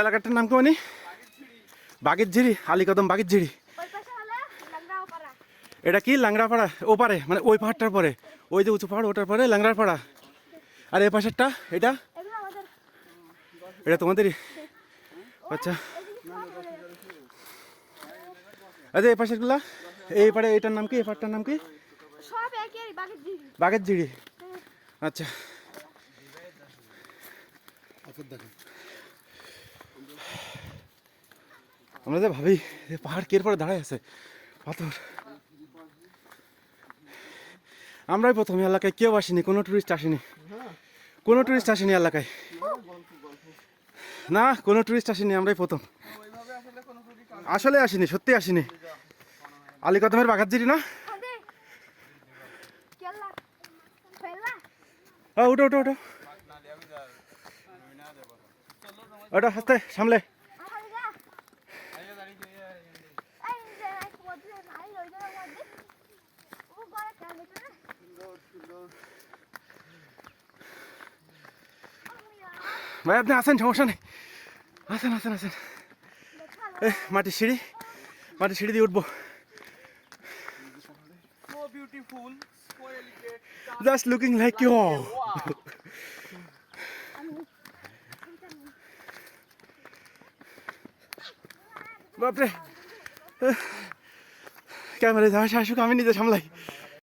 এলাকাটার নাম কি মানে? বাগের ঝিড়ি আলিকদম বাগের ঝিড়ি পাড়া এটা কি? ল্যাংড়াপাড়া ও পারে মানে ওই পাহাড়টার পরে। ওই যে উঁচু পাহাড়, ওটার পরে ল্যাংড়াপাড়া আর এই পাশেরটা, এটা? এটা তোমাদেরই। আচ্ছা। আচ্ছা এই পাশেরগুলা? এই পাড়ে এটার নাম কি? এই পাড়টার নাম কি? বাগের ঝিড়ি আচ্ছা। আমরা যে ভাবি পাহাড় কের পরে দাঁড়ায় আছে? পাথর। আমরাই প্রথম এলাকায়, কেউ আসেনি, কোনো টুরিস্ট আসেনি। কোনো টুরিস্ট আসেনি এলাকায়। না, কোনো টুরিস্ট আসেনি, আমরাই প্রথম। আসলে আসেনি, সত্যি আসেনি। না আদে কেলা ফেলা হ্যাঁ উঠো উঠো উঠো ওটা হাসতে, সামলে আমার গা এই যে মধ্যে নাই ওই যে মধ্যে ও করে কেন এটা ভাই, আপনি আসেন সমস্যা নেই। আসেন আসেন আসেন এ মাটির সিঁড়ি। মাটির সিঁড়ি দিয়ে উঠবো. জাস্ট লুকিং লাইক ইউ বাপরে। ক্যামেরা যাওয়া আসুক, আমি নিজে সামলাই।